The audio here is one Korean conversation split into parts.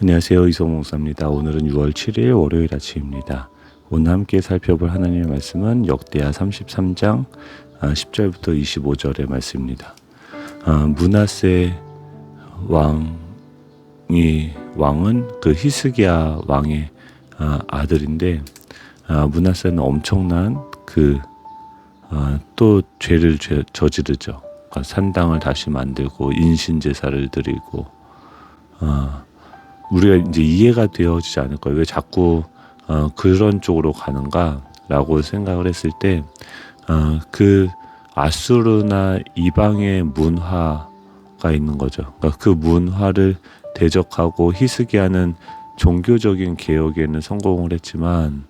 안녕하세요. 이성목사입니다 오늘은 6월 7일 월요일 아침입니다. 오늘 함께 살펴볼 하나님의 말씀은 역대하 33장 10절부터 25절의 말씀입니다. 아, 문하세 왕이 왕은 그 히스기야 왕의 아, 아들인데 아, 문하세는 엄청난 그 또 죄를 죄- 저지르죠. 그러니까 산당을 다시 만들고 인신 제사를 드리고 우리가 이제 이해가 되어지지 않을 거예요. 왜 자꾸 어, 그런 쪽으로 가는가라고 생각을 했을 때, 어, 그 아수르나 이방의 문화가 있는 거죠. 그러니까 그 문화를 대적하고 희스기하는 종교적인 개혁에는 성공을 했지만,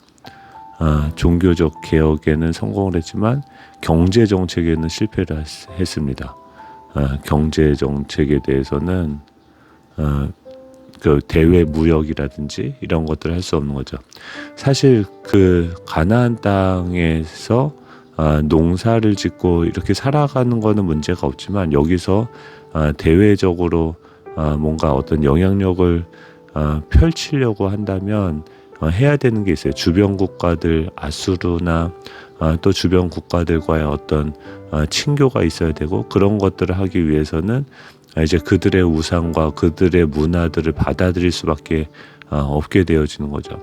어, 종교적 개혁에는 성공을 했지만 경제 정책에는 실패를 했- 했습니다. 어, 경제 정책에 대해서는 어, 그 대외 무역이라든지 이런 것들을 할 수 없는 거죠. 사실 그 가나안 땅에서 아, 농사를 짓고 이렇게 살아가는 거는 문제가 없지만 여기서 아, 대외적으로 아, 뭔가 어떤 영향력을 아, 펼치려고 한다면 어, 해야 되는 게 있어요. 주변 국가들 아수르나 아, 또 주변 국가들과의 어떤 아, 친교가 있어야 되고 그런 것들을 하기 위해서는 아, 이제 그들의 우상과 그들의 문화들을 받아들일 수밖에 아, 없게 되어지는 거죠.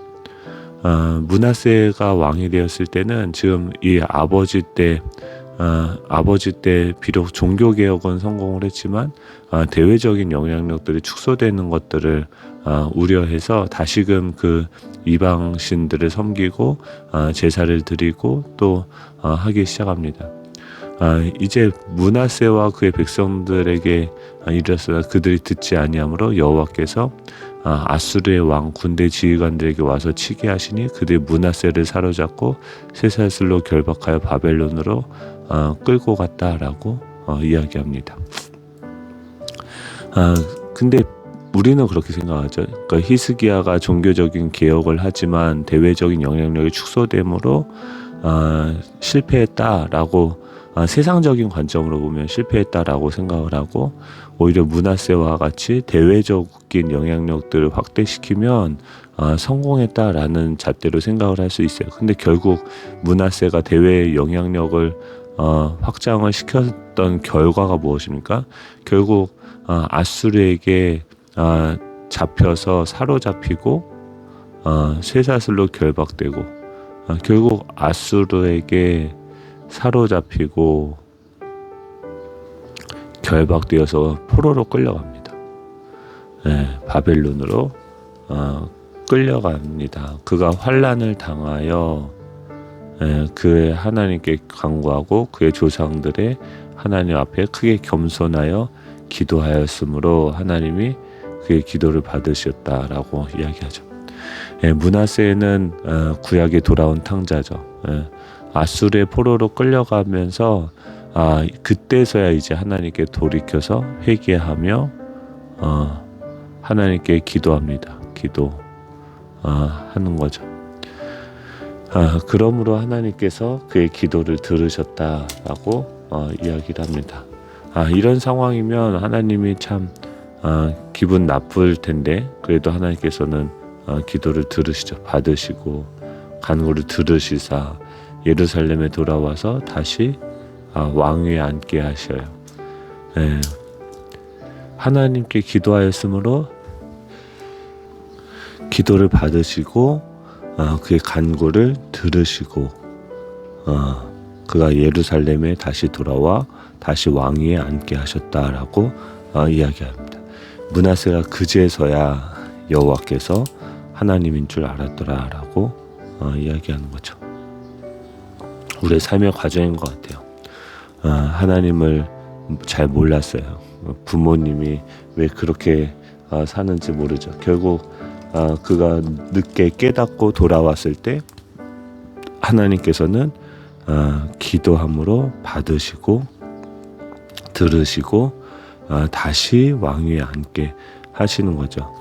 아, 문하세가 왕이 되었을 때는 지금 이 아버지 때 아, 아버지 때 비록 종교 개혁은 성공을 했지만 아, 대외적인 영향력들이 축소되는 것들을 아, 우려해서 다시금 그 이방 신들을 섬기고 아, 제사를 드리고 또 아, 하기 시작합니다. 아, 이제 문하세와 그의 백성들에게 아, 이르렀으나 그들이 듣지 아니하므로 여호와께서 아, 아수르의 왕 군대 지휘관들에게 와서 치게 하시니 그들이 문하세를 사로잡고 쇠사슬로 결박하여 바벨론으로 어, 끌고 갔다라고 어, 이야기합니다. 아 근데 우리는 그렇게 생각하죠. 그러니까 히스기야가 종교적인 개혁을 하지만 대외적인 영향력이 축소됨으로 아, 실패했다라고 아, 세상적인 관점으로 보면 실패했다라고 생각을 하고 오히려 문하세와 같이 대외적인 영향력들을 확대시키면 아, 성공했다라는 잣대로 생각을 할 수 있어요. 근데 결국 문하세가 대외 영향력을 어, 확장을 시켰던 결과가 무엇입니까? 결국 아, 아수르에게 아, 잡혀서 사로잡히고 아, 쇠사슬로 결박되고 아, 결국 아수르에게 사로잡히고 결박되어서 포로로 끌려갑니다. 예, 바벨론으로 어, 끌려갑니다. 그가 환란을 당하여 예, 그의 하나님께 간구하고 그의 조상들의 하나님 앞에 크게 겸손하여 기도하였으므로 하나님이 그의 기도를 받으셨다라고 이야기하죠. 예, 문하세는 어, 구약에 돌아온 탕자죠. 예, 아수르의 포로로 끌려가면서 아 그때서야 이제 하나님께 돌이켜서 회개하며 어, 하나님께 기도합니다. 기도 어, 하는 거죠. 아, 그러므로 하나님께서 그의 기도를 들으셨다라고 어, 이야기를 합니다. 아, 이런 상황이면 하나님이 참 아, 기분 나쁠 텐데 그래도 하나님께서는 어, 기도를 들으시죠. 받으시고 간구를 들으시사 예루살렘에 돌아와서 다시 아, 왕위에 앉게 하셔요. 예. 하나님께 기도하였으므로 기도를 받으시고 어, 그의 간구를 들으시고 어, 그가 예루살렘에 다시 돌아와 다시 왕위에 앉게 하셨다라고 어, 이야기합니다. 문하세가 그제서야 여호와께서 하나님인 줄 알았더라라고 어, 이야기하는 거죠. 우리의 삶의 과정인 것 같아요. 어, 하나님을 잘 몰랐어요. 부모님이 왜 그렇게 어, 사는지 모르죠. 결국 어, 그가 늦게 깨닫고 돌아왔을 때 하나님께서는 어, 기도함으로 받으시고 들으시고 어, 다시 왕위에 앉게 하시는 거죠.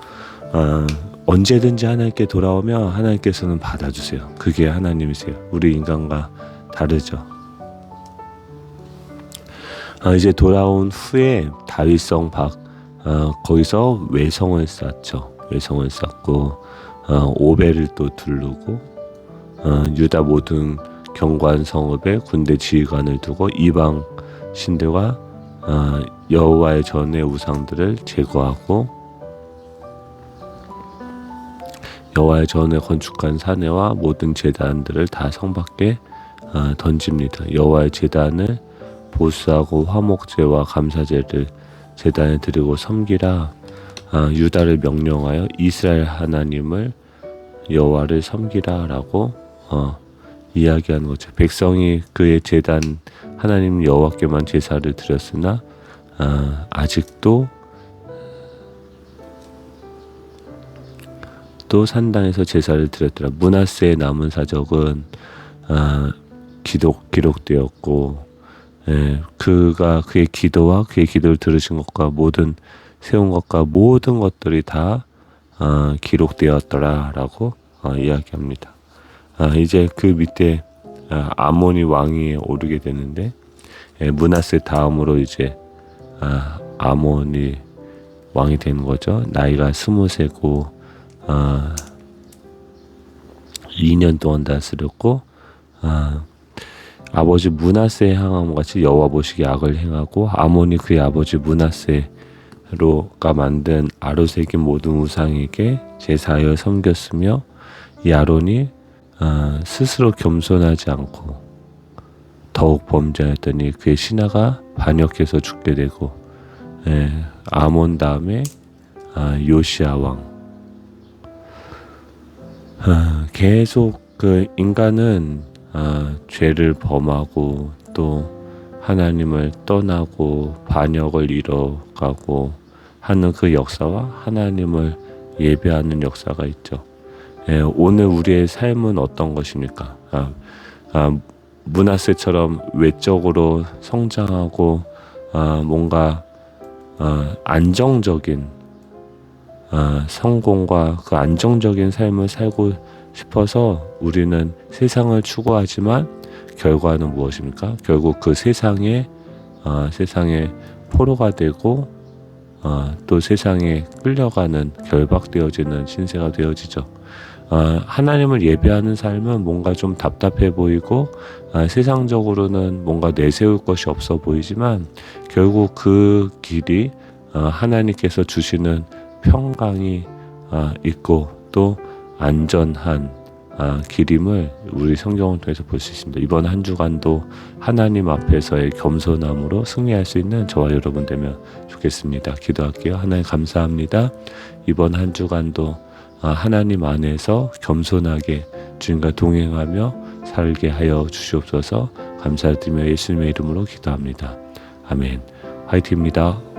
어, 언제든지 하나님께 돌아오면 하나님께서는 받아주세요. 그게 하나님이세요. 우리 인간과 다르죠. 어, 이제 돌아온 후에 다윗성 박 어, 거기서 외성을 쌓죠. 외성을 쌓고 어, 오베를 또 두르고 어, 유다 모든 경관 성읍에 군대 지휘관을 두고 이방 신들과 어, 여호와의 전의 우상들을 제거하고 여호와의 전에 건축한 사내와 모든 제단들을 다 성 밖에 어, 던집니다. 여호와의 제단을 보수하고 화목제와 감사제를 제단에 드리고 섬기라. 아, 유다를 명령하여 이스라엘 하나님을 여호와를 섬기라라고 어, 이야기하는 거죠. 백성이 그의 제단 하나님 여호와께만 제사를 드렸으나 아, 아직도 또 산당에서 제사를 드렸더라. 문하세의 남은 사적은 아, 기록 기록되었고 예, 그가 그의 기도와 그의 기도를 들으신 것과 모든 세운 것과 모든 것들이 다 어, 기록되었더라라고 어, 이야기합니다. 아, 이제 그 밑에 아, 아모니 왕이 오르게 되는데 예, 문하세 다음으로 이제 아, 아모니 왕이 되는 거죠. 나이가 스무 세고 아, 2년 동안 다스렸고 아, 아버지 문하세의 항암 같이 여호와 보시기에 악을 행하고 아몬이 그의 아버지 문하세로가 만든 아로색인 모든 우상에게 제사하여 섬겼으며 이 아론이 아, 스스로 겸손하지 않고 더욱 범죄하였더니 그의 신하가 반역해서 죽게 되고 예, 아몬 다음에 아, 요시아 왕 아, 계속 그 인간은 아, 죄를 범하고 또 하나님을 떠나고 반역을 이뤄가고 하는 그 역사와 하나님을 예배하는 역사가 있죠. 예, 오늘 우리의 삶은 어떤 것입니까? 아, 아, 문하세처럼 외적으로 성장하고 아, 뭔가 아, 안정적인 아, 성공과 그 안정적인 삶을 살고 싶어서 우리는 세상을 추구하지만 결과는 무엇입니까? 결국 그 세상에 어, 세상에 포로가 되고 어, 또 세상에 끌려가는 결박되어지는 신세가 되어지죠. 어, 하나님을 예배하는 삶은 뭔가 좀 답답해 보이고 어, 세상적으로는 뭔가 내세울 것이 없어 보이지만 결국 그 길이 어, 하나님께서 주시는 평강이 어, 있고 또 안전한 아, 길임을 우리 성경을 통해서 볼 수 있습니다. 이번 한 주간도 하나님 앞에서의 겸손함으로 승리할 수 있는 저와 여러분 되면 좋겠습니다. 기도할게요. 하나님 감사합니다. 이번 한 주간도 아, 하나님 안에서 겸손하게 주님과 동행하며 살게 하여 주시옵소서 감사드리며 예수님의 이름으로 기도합니다. 아멘. 화이팅입니다.